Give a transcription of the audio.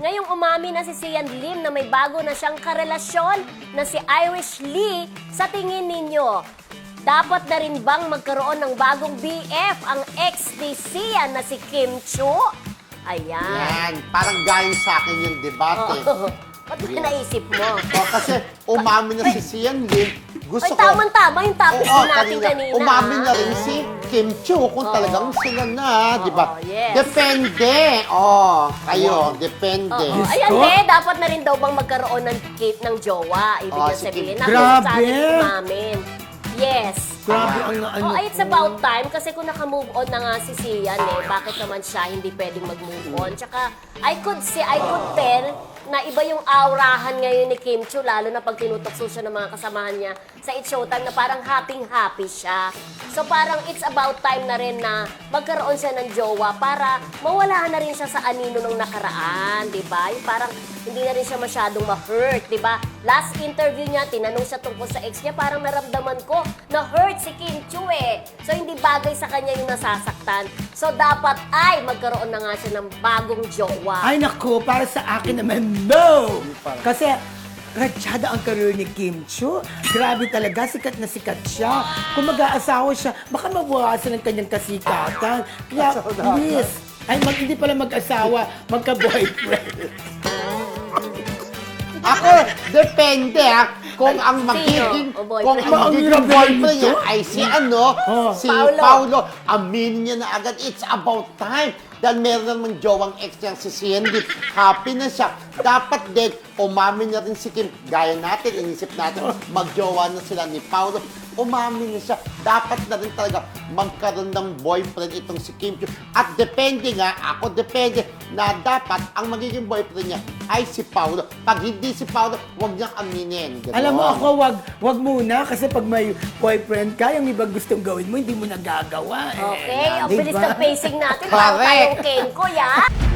ngayong umami na si Sian Lim na may bago na siyang karelasyon na si Irish Lee, sa tingin ninyo, dapat na rin bang magkaroon ng bagong BF ang ex ni Sian na si Kim Chu? Ayan. Yan, parang galing sa akin yung debate. Oh, ba't mo naisip mo? O, kasi umami na si Sian Lim. Gusto Ay, ko... tamang-tama yung topic Oo, natin kanina. Umami na rin si Kim Chu kung Oo. talagang sila na, di ba? Oo, yes. Depende. Oh, kayo, depende. Oo. Ayan, ko. eh, dapat na rin daw bang magkaroon ng kit ng jowa. Ibig Oh, niya si sabihin. Kim. Grabe. namin. Yes. Grabe ang ano Oh, it's about time kasi kung naka-move on na nga si Sian eh, bakit naman siya hindi pwedeng mag-move on? Tsaka, I could see, I could tell na iba yung aurahan ngayon ni Kim Chu, lalo na pag tinutokso siya ng mga kasamahan niya sa It's Showtime na parang happy-happy siya. So parang it's about time na rin na magkaroon siya ng jowa para mawala na rin siya sa anino ng nakaraan, di ba? Parang hindi na rin siya masyadong ma-hurt, di ba? Last interview niya, tinanong siya tungkol sa ex niya, parang naramdaman ko na hurt si Kim Chu eh. So hindi bagay sa kanya yung nasasaktan. So dapat ay magkaroon na nga siya ng bagong jowa. Ay nako, para sa akin naman, no! Kasi Ratsyada ang career ni Kim Chu. Grabe talaga, sikat na sikat siya. Kung mag-aasawa siya, baka mabawasan ang kanyang kasikatan. Kaya, please, ay mag, hindi pala mag-asawa, magka-boyfriend. Ako, depende ha. Kung ang magiging, O, boyfriend? kung ang Ang magiging hirap boyfriend nito. niya ay si ano, Oh. si Paolo. Paulo. Aminin niya na agad, it's about time. Dahil meron naman jowang ex niyang si Cindy. Happy na siya. Dapat din, umamin na rin si Kim. Gaya natin, inisip natin, magjowa na sila ni Paulo. Umamin na siya. Dapat na rin talaga magkaroon ng boyfriend itong si Kim Chiu. At depende nga, ako depende, na dapat ang magiging boyfriend niya ay si Paulo. Pag hindi si Paulo, huwag niyang aminin. Ganon. Alam mo ako, wag, wag muna kasi pag may boyfriend ka, yung iba gustong gawin mo, hindi mo nagagawa. Eh. Okay, ang Diba? bilis ng pacing natin. Parang Correct. điều kiện của vợ